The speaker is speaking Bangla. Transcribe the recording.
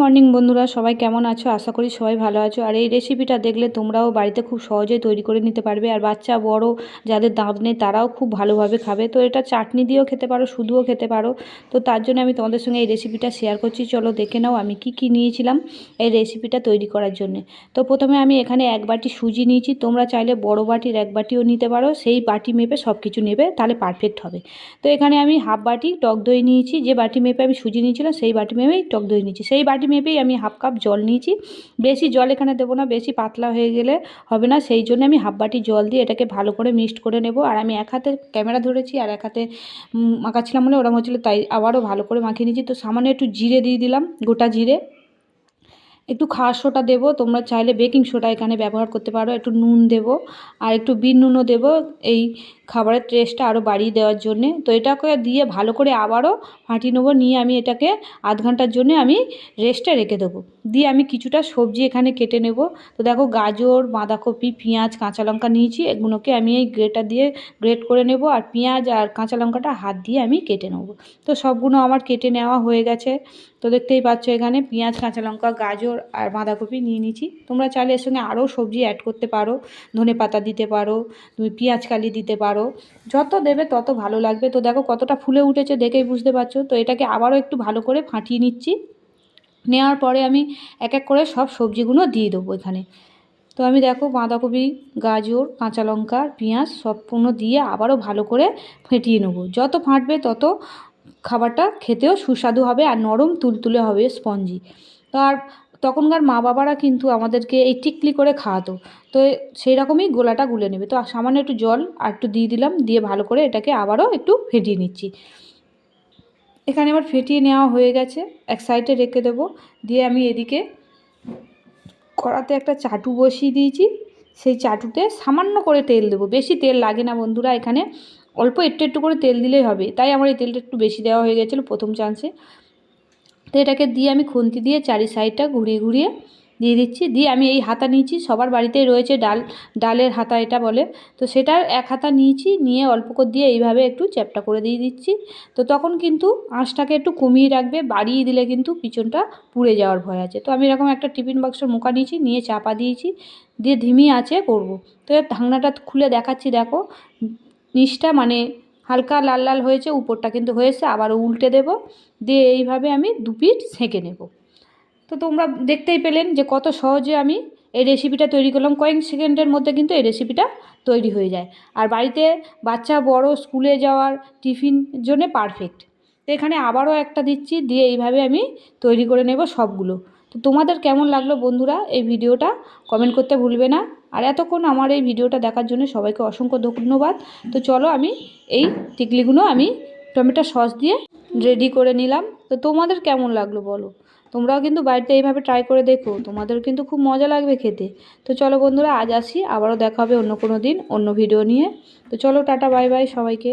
মর্নিং বন্ধুরা। সবাই কেমন আছো? আশা করি সবাই ভালো আছো। আর এই রেসিপিটা দেখলে তোমরাও বাড়িতে খুব সহজেই তৈরি করে নিতে পারবে। আর বাচ্চা, বড়, যাদের দাঁত নেই, তারাও খুব ভালোভাবে খাবে। তো এটা চাটনি দিয়েও খেতে পারো, শুধুও খেতে পারো। তো তার জন্য আমি তোমাদের সঙ্গে এই রেসিপিটা শেয়ার করছি। চলো দেখে নাও আমি কি কি নিয়েছিলাম এই রেসিপিটা তৈরি করার জন্য। তো প্রথমে আমি এখানে এক বাটি সুজি নিয়েছি। তোমরা চাইলে বড় বাটির এক বাটিও নিতে পারো। সেই বাটি মেপে সব কিছু নেবে, তাহলে পারফেক্ট হবে। তো এখানে আমি হাফ বাটি টক দই নিয়েছি। যে বাটি মেপে আমি সুজি নিয়েছিলাম, সেই বাটি মেপেই টক দই নিয়েছি। সেই বাটি মেপেই আমি হাফ কাপ জল নিয়েছি। বেশি জল এখানে দেবো না, বেশি পাতলা হয়ে গেলে হবে না। সেই জন্য আমি হাফ বাটি জল দিয়ে এটাকে ভালো করে মিক্সড করে নেব। আর আমি এক হাতে ক্যামেরা ধরেছি আর এক হাতে মাখাচ্ছিলাম বলে ওরম হচ্ছিল, তাই আবারও ভালো করে মাখিয়ে নিয়েছি। তো সামান্য একটু জিরে দিয়ে দিলাম, গোটা জিরে। একটু খাওয়ার সোটা দেবো, তোমরা চাইলে বেকিং সোডা এখানে ব্যবহার করতে পারো, একটু নুন দেবো, আর একটু বিন নুনও দেবো, এই খাবারের টেস্টটা আরও বাড়িয়ে দেওয়ার জন্যে। তো এটাকে দিয়ে ভালো করে আবারও ফাটিয়ে নেব, নিয়ে আমি এটাকে আধ ঘণ্টার জন্য আমি রেস্টে রেখে দেবো। দিয়ে আমি কিছুটা সবজি এখানে কেটে নেব। তো দেখো গাজর, বাঁধাকপি, পেঁয়াজ, কাঁচা লঙ্কা নিয়েছি, এগুলোকে আমি এই গ্রেটার দিয়ে গ্রেট করে নেব, আর পেঁয়াজ আর কাঁচা লঙ্কাটা হাত দিয়ে আমি কেটে নেব। তো সবগুলো আমার কেটে নেওয়া হয়ে গেছে। তো দেখতেই পাচ্ছ এখানে পেঁয়াজ, কাঁচা লঙ্কা, গাজর আর বাঁধাকপি নিয়ে নিচ্ছি। তোমরা চাইলে এর সঙ্গে আরও সবজি অ্যাড করতে পারো, ধনে পাতা দিতে পারো, তুমি পেঁয়াজ কালি দিতে পারো। যত দেবে তত ভালো লাগবে। তো দেখো কতটা ফুলে উঠেছে দেখেই বুঝতে পারছ। তো এটাকে আবারও একটু ভালো করে ফাটিয়ে নিচ্ছি। নেওয়ার পরে আমি এক এক করে সব সবজিগুলো দিয়ে দেবো এখানে। তো আমি দেখো বাঁধাকপি, গাজর, কাঁচা লঙ্কা, পেঁয়াজ সম্পূর্ণ দিয়ে আবারও ভালো করে ফেটিয়ে নেব। যত ফাটবে তত খাবারটা খেতেও সুস্বাদু হবে আর নরম তুলতুলে হবে স্পঞ্জি। তো আর তখনকার মা বাবারা কিন্তু আমাদেরকে এই টিকলি করে খাওয়াতো। তো সেই রকমই গোলাটা গুলে নেবে। তো সামান্য একটু জল আর একটু দিয়ে দিলাম, দিয়ে ভালো করে এটাকে আবারও একটু ফেটিয়ে নিচ্ছি। এখানে আমার ফেটিয়ে নেওয়া হয়ে গেছে। এক সাইডে রেখে দেবো। দিয়ে আমি এদিকে কড়াতে একটা চাটু বসিয়ে দিয়েছি। সেই চাটুতে সামান্য করে তেল দেবো। বেশি তেল লাগে না বন্ধুরা, এখানে অল্প একটু একটু করে তেল দিলেই হবে। তাই আমার এই তেলটা একটু বেশি দেওয়া হয়ে গেছিল প্রথম চান্সে। তো এটাকে দিয়ে আমি খুন্তি দিয়ে চারি সাইডটা ঘুরিয়ে ঘুরিয়ে দিয়ে দিচ্ছি। দিয়ে আমি এই হাতা নিয়েছি, সবার বাড়িতেই রয়েছে ডাল, ডালের হাতা এটা বলে। তো সেটার এক হাতা নিয়েছি, নিয়ে অল্প করে দিয়ে এইভাবে একটু চ্যাপটা করে দিয়ে দিচ্ছি। তো তখন কিন্তু আঁশটাকে একটু কমিয়ে রাখবে, বাড়িয়ে দিলে কিন্তু পিছনটা পুড়ে যাওয়ার ভয় আছে। তো আমি এরকম একটা টিফিন বাক্সের মুখা নিয়েছি, নিয়ে চাপা দিয়েছি, দিয়ে ধিমি আছে, করব। তো ঢাকনাটা খুলে দেখাচ্ছি, দেখো। নিচটা মানে হালকা লাল লাল হয়েছে, উপরটা কিন্তু হয়েছে, আবার উল্টে দেব। দিয়ে এইভাবে আমি দু পিঠ সেঁকে নেব। তো তোমরা দেখতেই পেলেন যে কত সহজে আমি এই রেসিপিটা তৈরি করলাম। কয়েক সেকেন্ডের মধ্যে কিন্তু এই রেসিপিটা তৈরি হয়ে যায়। আর বাড়িতে বাচ্চা, বড়, স্কুলে যাওয়ার টিফিন জন্য পারফেক্ট তো এখানে আবারও একটা দিচ্ছি, দিয়ে এইভাবে আমি তৈরি করে নেব সবগুলো। তো তোমাদের কেমন লাগল বন্ধুরা এই ভিডিওটা কমেন্ট করতে ভুলবে না। আর এতক্ষণ আমার এই ভিডিওটা দেখার জন্য সবাইকে অসংখ্য ধন্যবাদ। তো চলো আমি এই টিকলিগুলো আমি টমেটো সস দিয়ে রেডি করে নিলাম। তো তোমাদের কেমন লাগল বলো? তোমরাও কিন্তু বাড়িতে এইভাবে ট্রাই করে দেখো। তোমাদের কিন্তু খুব মজা লাগবে খেতে। তো চলো বন্ধুরা, আজ আসি। আবারও দেখা হবে অন্য কোনো দিন, অন্য ভিডিও নিয়ে। তো চলো, টাটা বাই বাই সবাইকে।